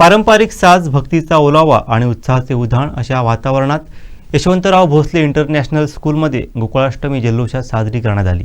पारंपरिक साज भक्तीचा ओलावा आणि उत्साहाचे उधाण अशा वातावरणात यशवंतराव भोसले इंटरनॅशनल स्कूलमध्ये गोकुळाष्टमी जल्लोषात साजरी करण्यात आली.